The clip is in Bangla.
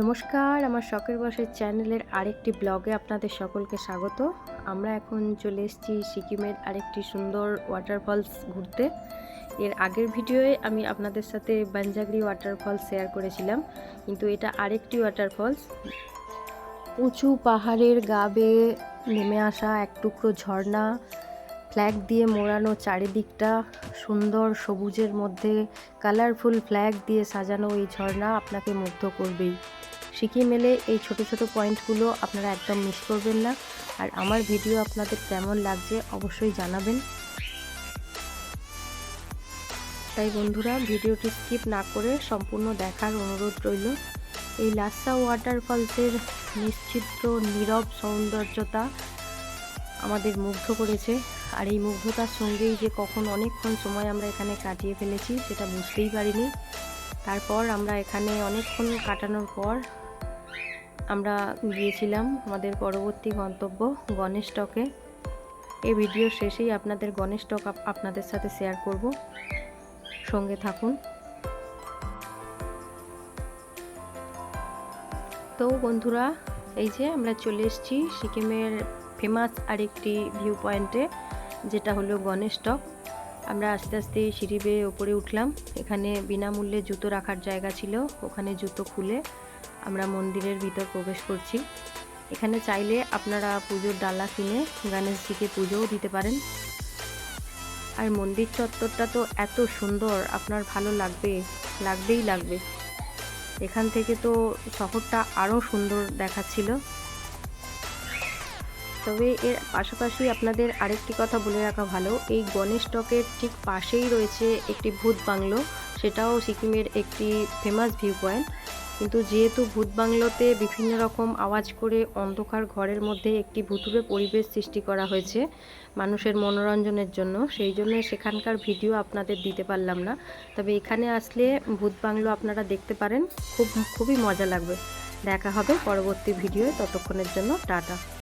নমস্কার, আমার শখের বসের চ্যানেলের আরেকটি ব্লগে আপনাদের সকলকে স্বাগত। আমরা এখন চলে এসেছি সিকিমের আরেকটি সুন্দর ওয়াটারফলস ঘুরতে। এর আগের ভিডিওয়ে আমি আপনাদের সাথে বাঞ্জাগরি ওয়াটারফলস শেয়ার করেছিলাম, কিন্তু এটা আরেকটি ওয়াটারফলস উঁচু পাহাড়ের গা বেয়ে নেমে আসা এক টুকরো ঝর্ণা ফ্ল্যাগ দিয়ে মোড়ানো চারিদিকটা সুন্দর সবুজের মধ্যে কালারফুল ফ্ল্যাগ দিয়ে সাজানো এই ঝর্ণা আপনাকে মুগ্ধ করবেই। সিকিম এলে এই ছোট ছোট পয়েন্টগুলো আপনারা একদম মিস করবেন না। আর আমার ভিডিও আপনাদের কেমন লাগছে অবশ্যই জানাবেন। তাই বন্ধুরা, ভিডিওটি স্কিপ না করে সম্পূর্ণ দেখার অনুরোধ রইল। এই লাসা ওয়াটারফলসের নিশ্চিত্র নীরব সৌন্দর্যতা আমাদের মুগ্ধ করেছে। আর এই মুগ্ধতার সঙ্গেই যে কখন অনেকক্ষণ সময় আমরা এখানে কাটিয়ে ফেলেছি, সেটা বুঝতেই পারিনি। তারপর আমরা এখানে অনেকক্ষণ কাটানোর পর আমরা গিয়েছিলাম আমাদের পরবর্তী গন্তব্য গণেশ টকে এই ভিডিও শেষেই আপনাদের গণেশ টক আপনাদের সাথে শেয়ার করব। সঙ্গে থাকুন। তো বন্ধুরা, এই যে আমরা চলে এসেছি সিকিমের ফেমাস আরেকটি ভিউ পয়েন্টে যেটা হলো গণেশ টক আমরা আস্তে আস্তে সিঁড়ি বেয়ে ওপরে উঠলাম। এখানে বিনামূল্যে জুতো রাখার জায়গা ছিল। ওখানে জুতো খুলে আমরা মন্দিরের ভিতর প্রবেশ করছি। এখানে চাইলে আপনারা পুজোর ডালা কিনে গণেশজিকে পুজোও দিতে পারেন। আর মন্দির চত্বরটা তো এত সুন্দর, আপনার ভালো লাগবে, লাগবেই লাগবে। এখান থেকে তো শহরটা আরও সুন্দর দেখাচ্ছিল। তবে এর পাশাপাশি আপনাদের আরেকটি কথা বলে রাখা ভালো, এই গণেশ টকের ঠিক পাশেই রয়েছে একটি ভূত বাংলো, সেটাও সিকিমের একটি ফেমাস ভিউ পয়েন্ট কিন্তু যেহেতু ভূত বাংলোতে বিভিন্ন রকম আওয়াজ করে অন্ধকার ঘরের মধ্যে একটি ভুতুরে পরিবেশ সৃষ্টি করা হয়েছে মানুষের মনোরঞ্জনের জন্য, সেই জন্য সেখানকার ভিডিও আপনাদের দিতে পারলাম না। তবে এখানে আসলে ভূত বাংলো আপনারা দেখতে পারেন, খুব, খুবই মজা লাগবে। দেখা হবে পরবর্তী ভিডিওয়ে, ততক্ষণের জন্য টাটা।